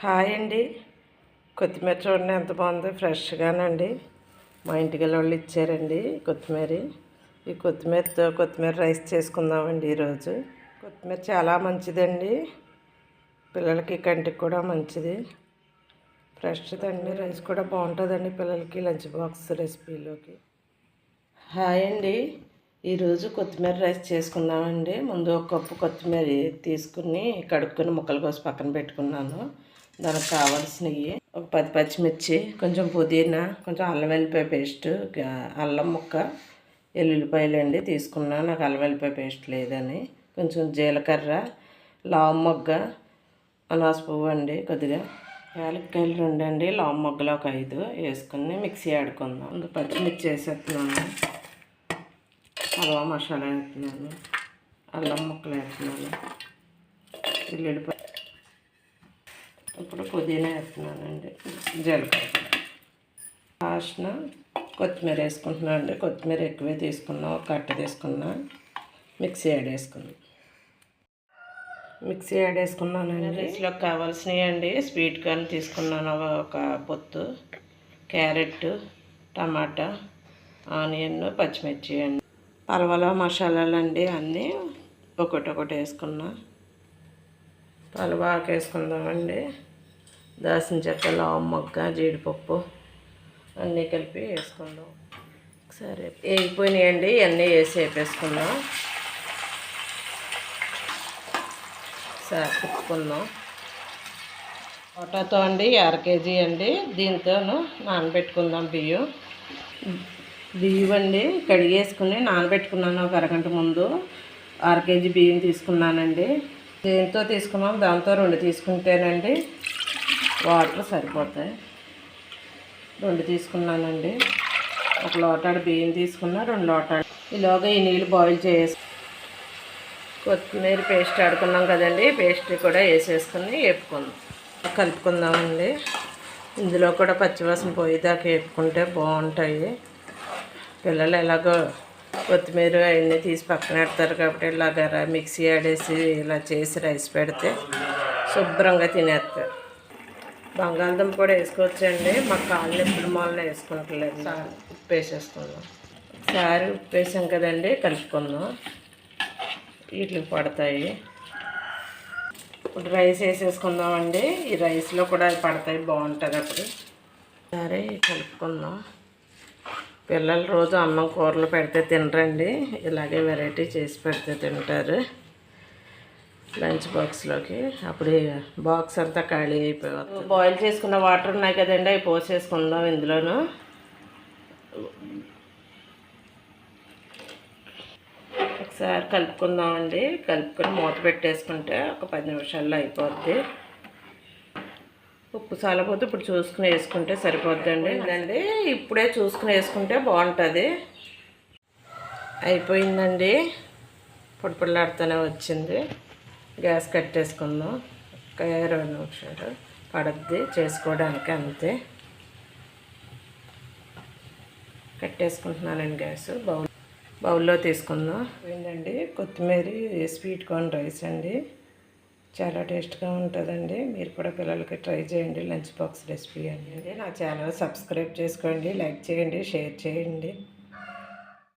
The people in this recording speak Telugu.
హాయ్ అండి. కొత్తిమీర చూడండి ఎంత బాగుందో ఫ్రెష్గానండి. మా ఇంటికి వాళ్ళు ఇచ్చారండి కొత్తిమీర. ఈ కొత్తిమీరతో కొత్తిమీర రైస్ చేసుకుందామండి ఈరోజు. కొత్తిమీర చాలా మంచిదండి. పిల్లలకి కంటికి కూడా మంచిది. ఫ్రెష్దండి రైస్ కూడా బాగుంటుందండి పిల్లలకి లంచ్ బాక్స్ రెసిపీలోకి. హాయ్ అండి. ఈరోజు కొత్తిమీర రైస్ చేసుకుందామండి. ముందు ఒక కప్పు కొత్తిమీర తీసుకుని కడుక్కొని ముక్కలు కోసి పక్కన పెట్టుకున్నాను. దానికి కావాల్సినవి. ఒక పది పచ్చిమిర్చి కొంచెం పుదీనా కొంచెం అల్లం వెల్లిపాయ పేస్ట్ అల్లం ముక్క ఎల్లుల్లిపాయలు అండి తీసుకున్నాను నాకు అల్లం వెల్లిపాయ పేస్ట్ లేదని. కొంచెం జీలకర్ర లావు మొగ్గ అనాస పువ్వు అండి కొద్దిగా. యాలక్కాయలు రెండు అండి లావు మొగ్గలు ఒక ఐదు వేసుకుని మిక్సీ ఆడుకుందాం. ఇంకా పచ్చిమిర్చి వేసేస్తున్నాను. అల్లం మసాలా వేస్తున్నాను. అల్లం ముక్కలు వేస్తున్నాను. ఎల్లుల్లిపాయ ఇప్పుడు పుదీనా వేస్తున్నానండి. జీలకర్ర. లాస్ట్న కొత్తిమీర వేసుకుంటున్నాను అండి కొత్తిమీర ఎక్కువే తీసుకున్నా ఒక కట్ట తీసుకున్నా మిక్సీ యాడ్ వేసుకున్నాను మిక్సీ యాడ్ వేసుకున్నానండి. రైస్లో కావాల్సినవి అండి స్వీట్ కార్న్ తీసుకున్నాను ఒక పొత్తు క్యారెట్ టమాటా ఆనియన్ పచ్చిమిర్చి అండి. పలవలో మసాలాలు అండి అన్నీ ఒకటి ఒకటి వేసుకున్నా. పలవాకు వేసుకుందామండి దాల్చిన చెక్క లావు మొగ్గ జీడిపప్పు అన్నీ కలిపి వేసుకుందాం. సరే వేగిపోయినాయండి ఇవన్నీ వేసి వేపేసుకుందాం. సరే తిప్పుకుందాం. పొటాతో అండి అర కేజీ అండి. దీంతోను నానబెట్టుకుందాం బియ్యం. బియ్యం అండి కడిగేసుకుని నానబెట్టుకున్నాను ఒక అరగంట ముందు. అర కేజీ బియ్యం తీసుకున్నానండి. దేంతో తీసుకున్నాం? దాంతో రెండు తీసుకుంటేనండి. వాటర్ సరిపోతాయి. రెండు తీసుకున్నానండి. ఒక లోటాడు బియ్యం తీసుకున్నా రెండు లోటాడు. ఈలోగా ఈ నీళ్ళు బాయిల్ చేసి కొత్తిమీర పేస్ట్ ఆడుకున్నాం కదండి. పేస్ట్ కూడా వేసేసుకుని వేపుకుందాం. కలుపుకుందామండి. ఇందులో కూడా పచ్చివాసన పోయేదాకా వేపుకుంటే బాగుంటాయి. పిల్లలు ఎలాగో కొత్తిమీర అవన్నీ తీసి పక్కన పెడతారు కాబట్టి ఇలాగ మిక్సీ ఆడేసి ఇలా చేసి రైస్ పెడితే శుభ్రంగా తినేస్తారు. బంగాళదుంప కూడా వేసుకోవచ్చండి. మా కాళ్ళు ఎప్పుడు మూలన వేసుకుంటలేదు ఉప్పు వేసేసుకుందాం ఒకసారి ఉప్పు వేసాం కదండి కలుపుకుందాం. వీటికి పడతాయి. ఇప్పుడు రైస్ వేసేసుకుందామండి. ఈ రైస్లో కూడా అవి పడతాయి బాగుంటుంది అప్పుడు. సరే కలుపుకుందాం. పిల్లలు రోజు అన్నం కూరలు పెడితే తినరండి. ఇలాగే వెరైటీ చేసి పెడితే తింటారు. లంచ్ బాక్స్లోకి. అప్పుడు బాక్స్ అంతా ఖాళీ అయిపోతుంది బాయిల్ చేసుకున్న వాటర్ ఉన్నాయి కదండి అవి పోసేసుకుందాం ఇందులోను. ఒకసారి కలుపుకుందామండి. కలుపుకొని మూత పెట్టేసుకుంటే ఒక పది నిమిషాల్లో అయిపోద్ది. ఉప్పు చాలపోతే ఇప్పుడు చూసుకుని వేసుకుంటే సరిపోద్దండి. ఇదండి ఇప్పుడే చూసుకుని వేసుకుంటే బాగుంటుంది. అయిపోయిందండి. పొడిపొడలాడుతూనే వచ్చింది. గ్యాస్ కట్టేసుకుందాం. ఒక ఇరవై నిమిషాలు పడద్ది చేసుకోవడానికి అంతే. కట్టేసుకుంటున్నానండి గ్యాస్. బౌల్ బౌల్లో తీసుకుందాం. ఏంటండి కొత్తిమీర స్వీట్ కార్న్ రైస్ అండి. చాలా టేస్ట్గా ఉంటుందండి. మీరు కూడా పిల్లలకి ట్రై చేయండి. లంచ్ బాక్స్ రెసిపీ అండి. నా ఛానల్ సబ్స్క్రైబ్ చేసుకోండి లైక్ చేయండి షేర్ చేయండి.